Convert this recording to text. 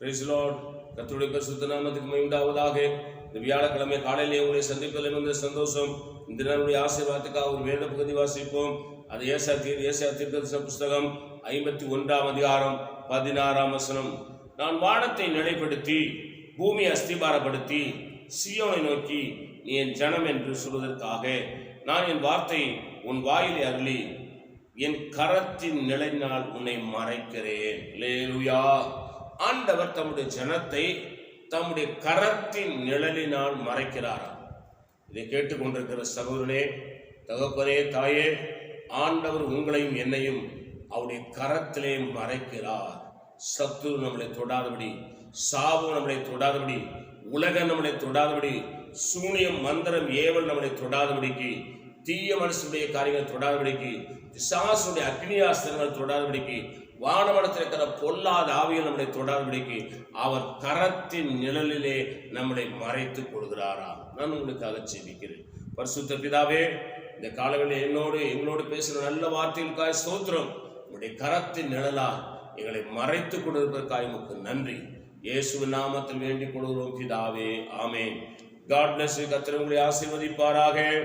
Price Lord கர்த்தருடைய பரிசுத்த நாமத்துக்கு மகிழ்ந்தாவதாக. இந்த வியாழக்கிழமை காலையிலே உங்களை சந்திப்பதில் வந்து சந்தோஷம். இந்த நாளுடைய ஆசீர்வாதத்துக்காக ஒரு வேத பகுதி வாசிப்போம். அது ஏசா தீர் ஏசா தீர்க்கதரிசன புஸ்தகம் ஐம்பத்தி ஒன்றாம் அதிகாரம் பதினாறாம் வசனம். நான் வானத்தை நிலைப்படுத்தி பூமியை அஸ்திபாரப்படுத்தி சியோனை நோக்கி நீ என் ஜனம் என்று சொல்வதற்காக நான் என் வார்த்தை உன் வாயிலே அருளி என் கரத்தின் நிலையினால் உன்னை மறைக்கிறேன். லேலுயா ஆண்டவர் தம்முடைய ஜனத்தை தம்முடைய கரத்தின் நிழலினால் மறைக்கிறாராம். இதை கேட்டுக்கொண்டிருக்கிற சகோதரனே தகப்பனே தாயே ஆண்டவர் உங்களையும் என்னையும் அவருடைய கரத்திலே மறைக்கிறார். சத்துரு நம்மளை தொடாதபடி சாபு நம்மளை தொடாதபடி உலகம் நம்மளை தொடாதபடி சூனியம் மந்திரம் ஏவல் நம்மளை தொடாதபடிக்கு தீய மனுஷனுடைய காரியங்கள் தொடாதபடிக்கு பிசாசுடைய அக்னியாஸ்திரங்கள் தொடாதபடிக்கு வானமடத்தில் இருக்கிற பொல்லாத ஆவிகள் நம்மளை தொடாதபடிக்கு அவர் கரத்தின் நிழலிலே நம்மளை மறைத்து கொள்கிறாரா? நான் உங்களுக்காக ஜெபிக்கிறேன். பரிசுத்த பிதாவே இந்த காலங்களில் என்னோடு எங்களோடு பேசுகிற நல்ல வார்த்தைகளுக்காக சோத்திரம் உங்களுடைய கரத்தின் நிழலா எங்களை மறைத்து கொண்டிருப்பதற்காக உமக்கு நன்றி. இயேசு நாமத்தில் வேண்டிக் கொள்கிறோம் பிதாவே. ஆமேன். காட் பிளஸ் ஆசீர்வதிப்பாராக.